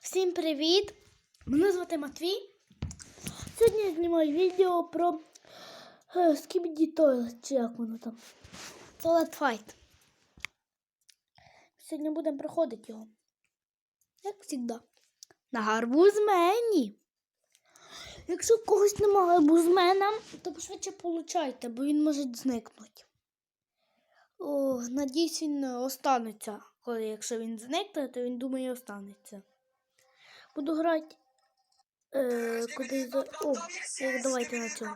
Всім привіт! Мене звати Матвій. Сьогодні я знімаю відео про е, Skibidi Toilet, чи як воно там. Toilet Fight. Сьогодні будемо проходити його. Як завжди. На гарбузмені. Якщо в когось немає гарбузмена, то швидше получайте, бо він може зникнути. О, надіюсь, він е, останеться. Коли якщо він зникне, то він думає останеться. Буду грати. Е, куди за. О, давайте на цьому.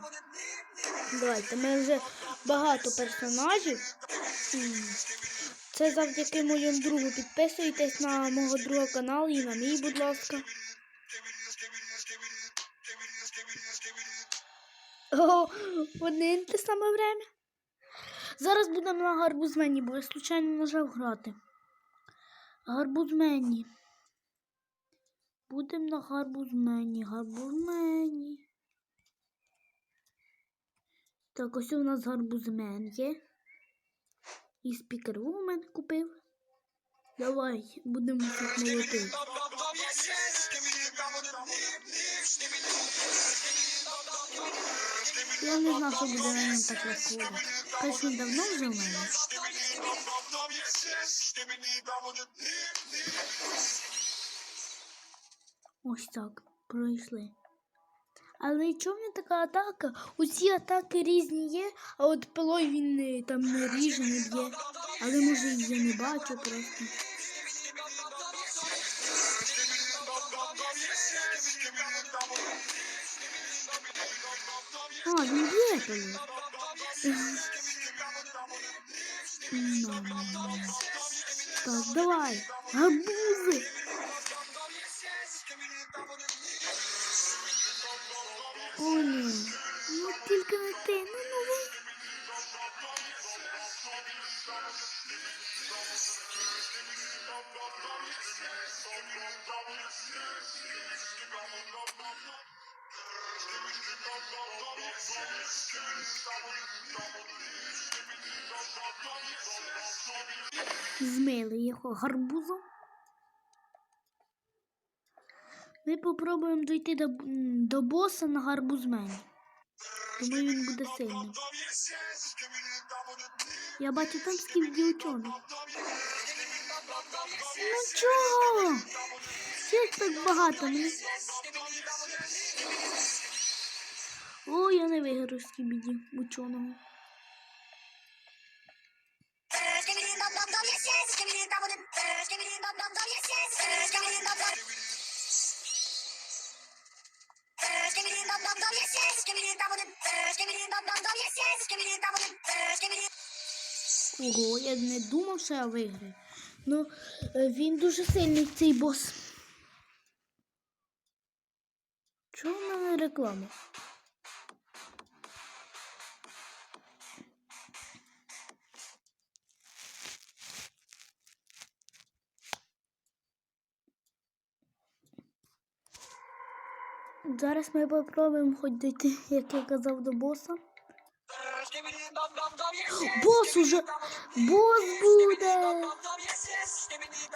Давайте. Ми вже багато персонажів. Це завдяки моєму другу. Підписуйтесь на мого другого каналу і на мій, будь ласка. О, один те саме время. Зараз будемо на гарбузмені, бо я случайно нажав грати. Гарбузмені. Будемо на гарбузмені, гарбузмені. Так, ось у нас гарбузмен є. І спікервумен купив. Давай, будемо тут молоти. Я не знав, що буде на ньому так легко. Хай він давно вже в мене. Ось так, пройшли. Але чому не така атака? Усі атаки різні є, а от пилою він не, там не ріже, не б'є. Але може я не бачу просто. А, він б'є пилою. Ну, Так, давай. Гарбузи. О. Ну тільки не ти. Ну, ну. Змили його гарбузом. Ми попробуємо дійти до, до боса на гарбузмені. Думаю, він буде сильним. Я бачу там скільки учених. Ну чого? Всіх так багато мені. О, я не виграю з кібіді ученого. Ого, я не думав, що я виграю. Ну, е, він дуже сильний цей бос. Чого в мене реклама? Зараз ми попробуємо хоч дійти, як я казав, до боса. Бос уже! Бос буде!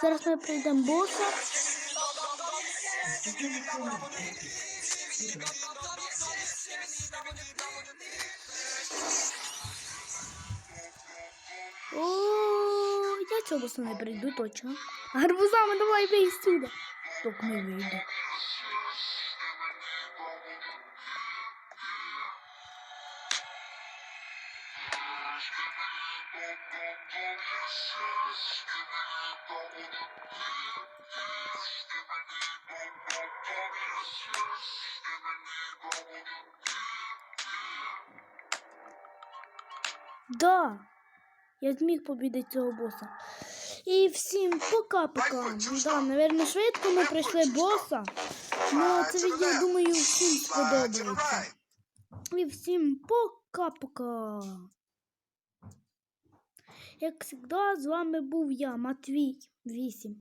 Зараз ми прийдемо боса. О, я цього боса не прийду точно. Гарбузами давай вийди сюди. Так не вийде. Да, я зміг побідати цього боса. І всім пока-пока. Да, наверное, швидко ми пройшли боса. Ну, це відео, думаю, всім сподобається. І всім пока-пока. Як завжди, з вами був я, Матвій 8.